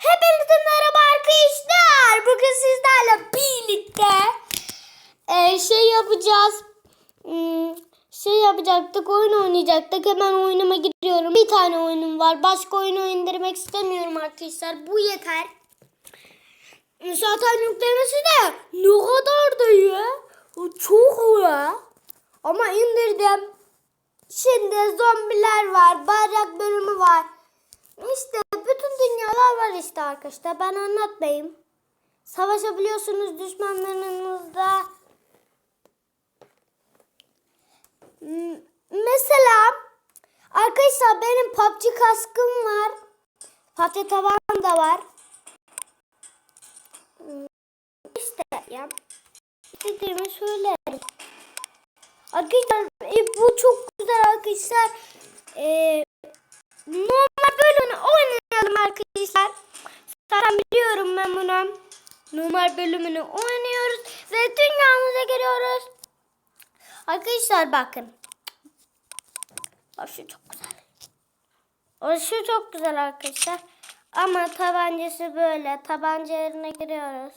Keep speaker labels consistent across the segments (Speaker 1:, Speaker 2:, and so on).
Speaker 1: Hepinize merhaba arkadaşlar. Bugün sizlerle birlikte e, şey yapacağız. Hmm, şey yapacaktık, oyun oynayacaktık. Hemen oyunuma giriyorum. Bir tane oyunum var. Başka oyunu indirmek istemiyorum arkadaşlar. Bu yeter. Zaten yüklemesi de ne kadar da ya. Çok ya. Ama indirdim. Şimdi zombiler var, bayrak bölümü var. İşte dünyalar var işte arkadaşlar. Ben anlatmayayım. Savaşabiliyorsunuz düşmanlarınızla. Mesela arkadaşlar benim PUBG kaskım var. PUBG tavan da var. Hmm, İşte ya. İstediğimi söylerim. Arkadaşlar e, bu çok güzel arkadaşlar. E, normal bölümünü oynayalım arkadaşlar. Zaten biliyorum ben bunu. Normal bölümünü oynuyoruz ve dünyamıza giriyoruz. Arkadaşlar bakın. Bak şu çok güzel. O şu çok güzel arkadaşlar. Ama tabancası böyle. Tabanca yerine giriyoruz.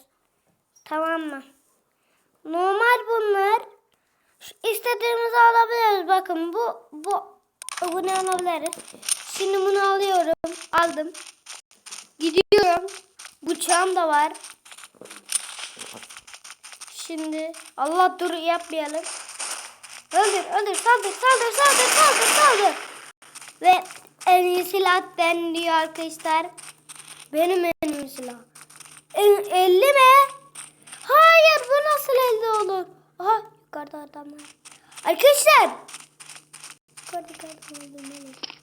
Speaker 1: Tamam mı? Normal bunlar. İstediğimizi alabiliriz. Bakın bu bu bunu alabiliriz. Şimdi bunu alıyorum. Aldım. Gidiyorum. Bıçağım da var. Şimdi Allah dur yapmayalım. Öldür öldür saldır saldır saldır saldır saldır. Ve en iyi silah ben diyor arkadaşlar. Benim en iyi silah. En, 50 mi? Hayır bu nasıl 50 olur? Aha yukarıda adam. Arkadaşlar. Yukarıda adam.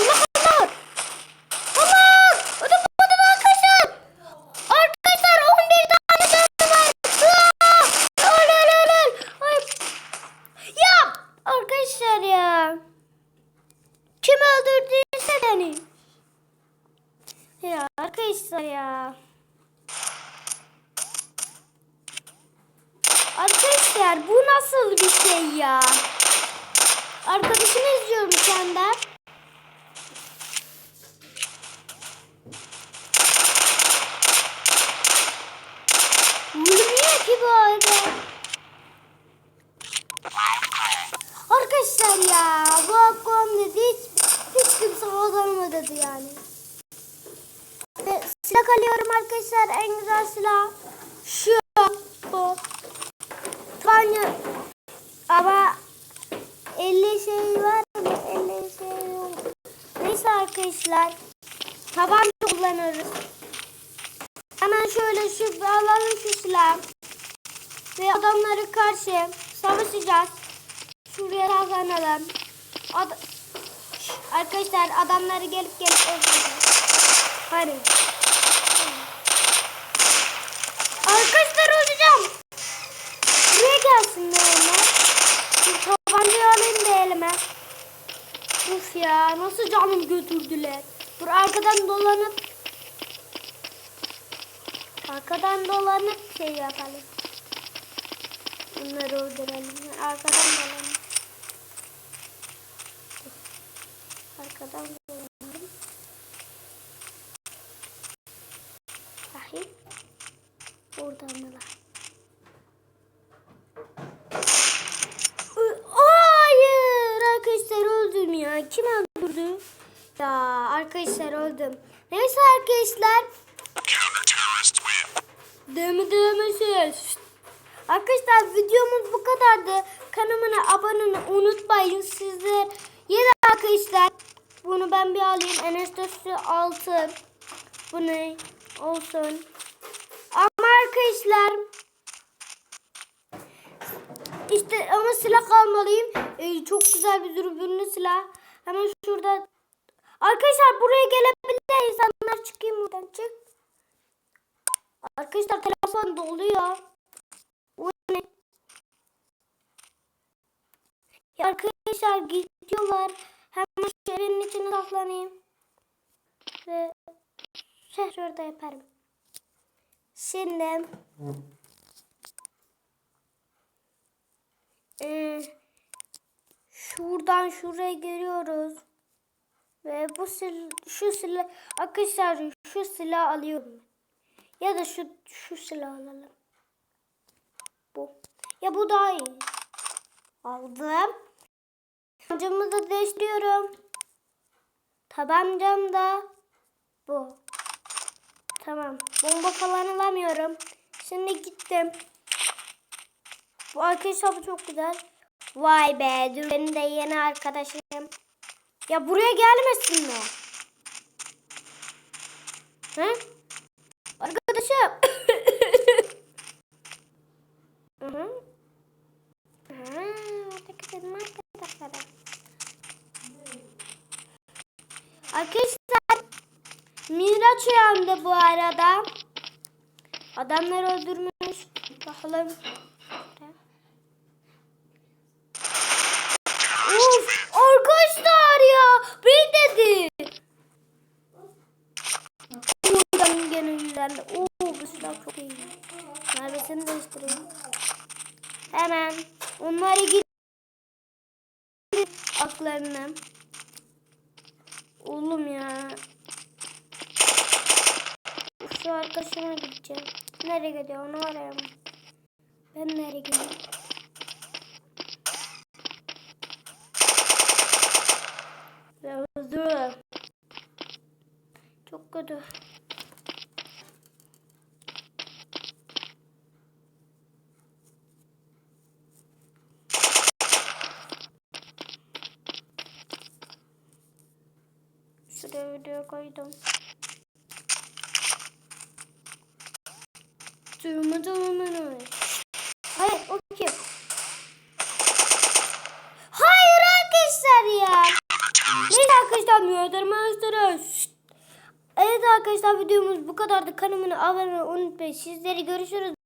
Speaker 1: Allah Allah. Allah. Ödüm ödüm arkadaşlar. Arkadaşlar 11 tane canlı var. Aa! Öl öl öl öl. Ay. Ya arkadaşlar ya. Kim öldürdüyse beni. Ya arkadaşlar ya. Arkadaşlar bu nasıl bir şey ya? Arkadaşımı izliyorum senden. Vurmuyor ki bu arada. Arkadaşlar ya bu akşam dedi hiç, hiç kimse kazanmadı yani. Silah alıyorum arkadaşlar en güzel silah. Şu bu. Tanya ama 50 şey var mı? 50 şey yok. Neyse arkadaşlar. Tabanca kullanırız. Hemen şöyle şu alalım şu silah. Ve adamları karşı savaşacağız. Şuraya kazanalım. Ad Arkadaşlar adamları gelip gelip öldüreceğiz. Hadi. Arkadaşlar öleceğim. Buraya gelsin de elime. Şu tabancayı alayım da elime. Uf ya nasıl canım götürdüler. Dur arkadan dolanıp arkadan dolanıp şey yapalım. Bunları öldürelim. Arkadan dolanıp. Arkadan. Bakayım. Oradan mı lan? Ö- Hayır arkadaşlar öldüm ya. Kim öldürdü? Ya arkadaşlar öldüm. Neyse arkadaşlar. Demi demesiz. Arkadaşlar videomuz bu kadardı. Kanalıma abone unutmayın sizler. Yine arkadaşlar bunu ben bir alayım. Enes Dostu 6. Bu ne? Olsun. Ama arkadaşlar işte ama silah almalıyım. Ee, çok güzel bir dürbünlü silah. Hemen şurada. Arkadaşlar buraya gelebilir insanlar çıkayım buradan çık. Arkadaşlar telefon doluyor. Ne? Ya arkadaşlar gidiyorlar. Hemen şehrin içine saklanayım. Ve şehir orada yaparım. Şimdi buradan şuraya geliyoruz. Ve bu sil şu silah arkadaşlar şu silah alıyorum. Ya da şu şu silah alalım. Bu. Ya bu daha iyi. Aldım. Tabancamı da değiştiriyorum. Tabancam da bu. Tamam. Bomba falan alamıyorum. Şimdi gittim. Bu arkadaşlar bu çok güzel. Vay be. Dur benim de yeni arkadaşım. Ya buraya gelmesin mi? Hı? Arkadaşım. Hı hı. Ha. Arkadaşlar Miraç uyandı bu arada. Adamları öldürmüş. Bakalım. Of arkadaşlar ya. Bir dedi. Yüzlendi. Oo bu silah çok iyi. Mervesini değiştireyim. Hemen onları git aklarına. Oğlum ya. Şu arkadaşıma gideceğim. Nereye gidiyor onu arayalım. Ben nereye gidiyorum? Çok kötü. Şuraya video koydum. Durma durma Hayır o kim? Hayır arkadaşlar ya. Neyse arkadaşlar müdürümüzdür. Evet arkadaşlar videomuz bu kadardı. Kanalıma abone olmayı unutmayın. Sizleri görüşürüz.